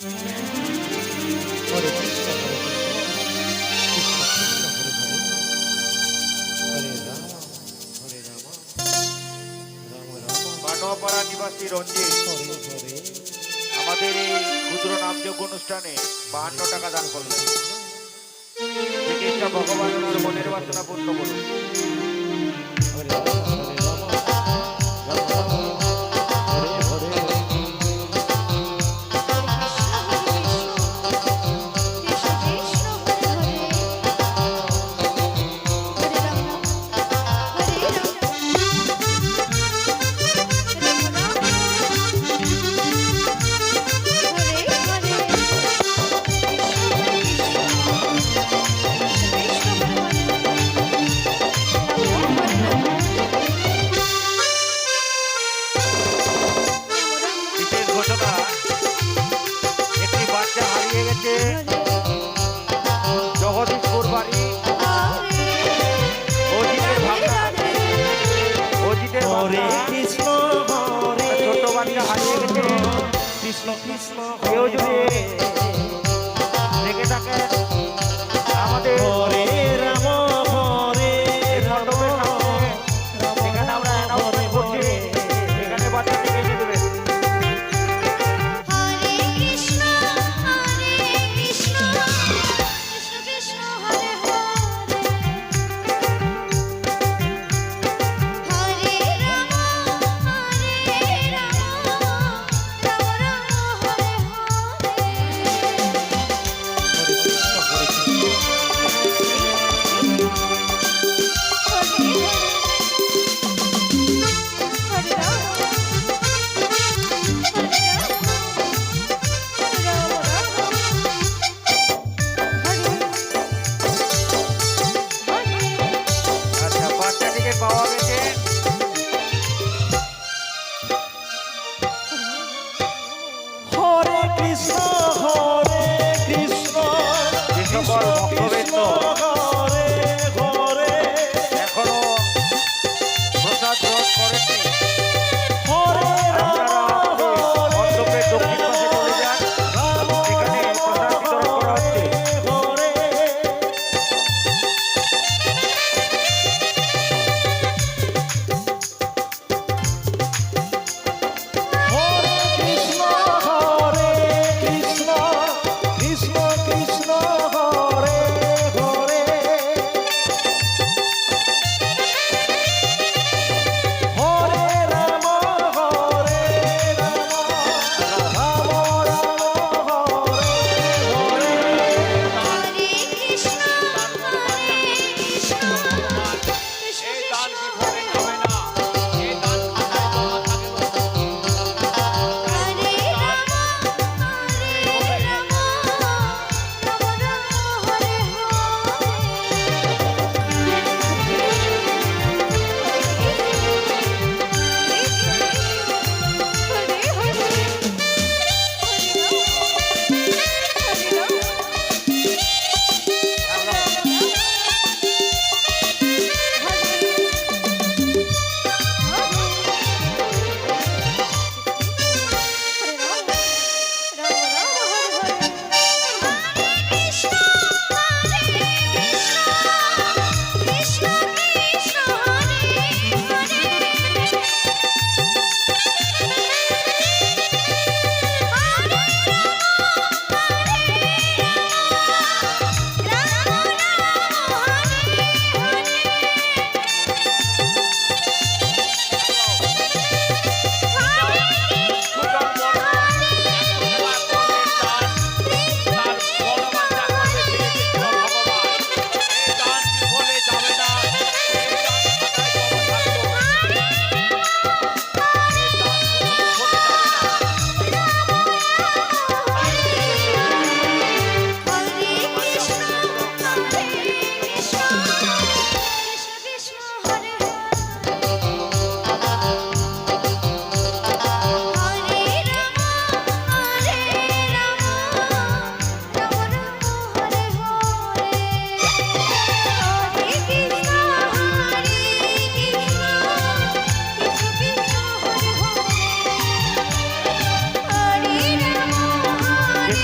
হরে নিবাসী রঞ্জিত আমাদের এই ক্ষুদ্র নামযোগ্য অনুষ্ঠানে বাহান্ন টাকা দান করলেন ভগবান মনের বাসনা পূর্ণ করুন হরে কৃষ্ণ হরে ছোট্ট বাচ্চা হারিয়ে গেছে। কৃষ্ণ কৃষ্ণ কেউ যদি দেখে থাকে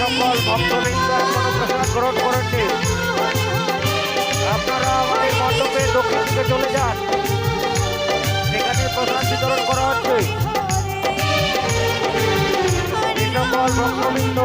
সকল ভক্তবৃন্দ এখনও প্রসাদ গ্রহণ করেননি আপনারা আমাদের মণ্ডপে দক্ষিণ দিকে চলে যান। সেখানে প্রসাদ বিতরণ করা হচ্ছে। সকল ভক্তবৃন্দ